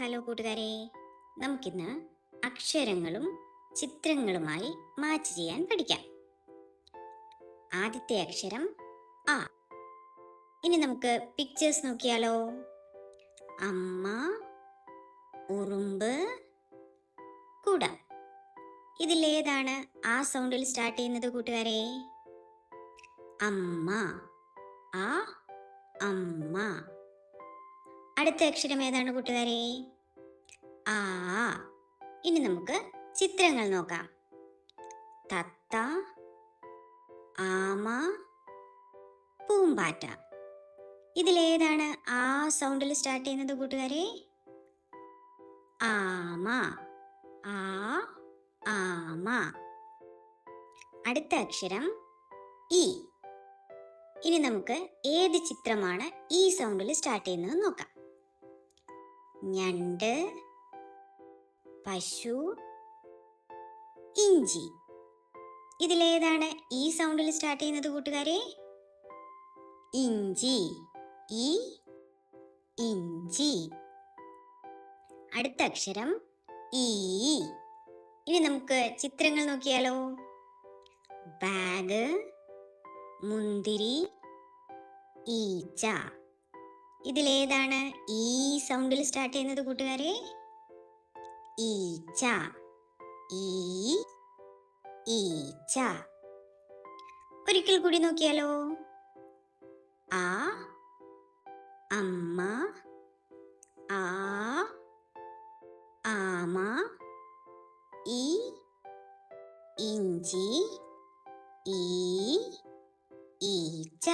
Hello കൂട്ടുകാരെ. നമുക്കിന്ന് അക്ഷരങ്ങളും ചിത്രങ്ങളുമായി മാച്ച് ചെയ്യാൻ പഠിക്കാം. ആദ്യത്തെ അക്ഷരം ആ. ഇനി നമുക്ക് പിക്ചേഴ്സ് നോക്കിയാലോ. അമ്മ ഉറുമ്പ് കുട. ഇതിലേതാണ് ആ സൗണ്ടിൽ സ്റ്റാർട്ട് ചെയ്യുന്നത് കൂട്ടുകാരെ. അമ്മ ആ അമ്മ. അടുത്ത അക്ഷരം ഏതാണ് കൂട്ടുകാരെ? ആ ഇനി നമുക്ക് ചിത്രങ്ങൾ നോക്കാം. തത്ത ആമ പൂമ്പാറ്റ. ഇതിലേതാണ് ആ സൗണ്ടിൽ സ്റ്റാർട്ട് ചെയ്യുന്നത് കൂട്ടുകാരെ? ആമ ആ ആമ. അടുത്ത അക്ഷരം ഇ. ഇനി നമുക്ക് ഏത് ചിത്രമാണ് ഈ സൗണ്ടിൽ സ്റ്റാർട്ട് ചെയ്യുന്നത് നോക്കാം. ഞണ്ട് പശു ഇഞ്ചി. ഇതിലേതാണ് ഈ സൗണ്ടിൽ സ്റ്റാർട്ട് ചെയ്യുന്നത് കൂട്ടുകാരെ? ഇഞ്ചി. ഈ ഇഞ്ചി. അടുത്ത അക്ഷരം ഈ. ഇനി നമുക്ക് ചിത്രങ്ങൾ നോക്കിയാലോ? ബാഗ് മുന്തിരി ഈച്ച. ഇതിലേതാണ് ഈ. സൗണ്ടിൽ സ്റ്റാർട്ട് ചെയ്യുന്നത് കൂട്ടുകാരെ? ഈച്ച. ഈ ഈച്ച. ഒരിക്കൽ കൂടി നോക്കിയാലോ? ആ അമ്മ ആ ആമ ഈ ഇഞ്ചി ഈ ഈച്ച.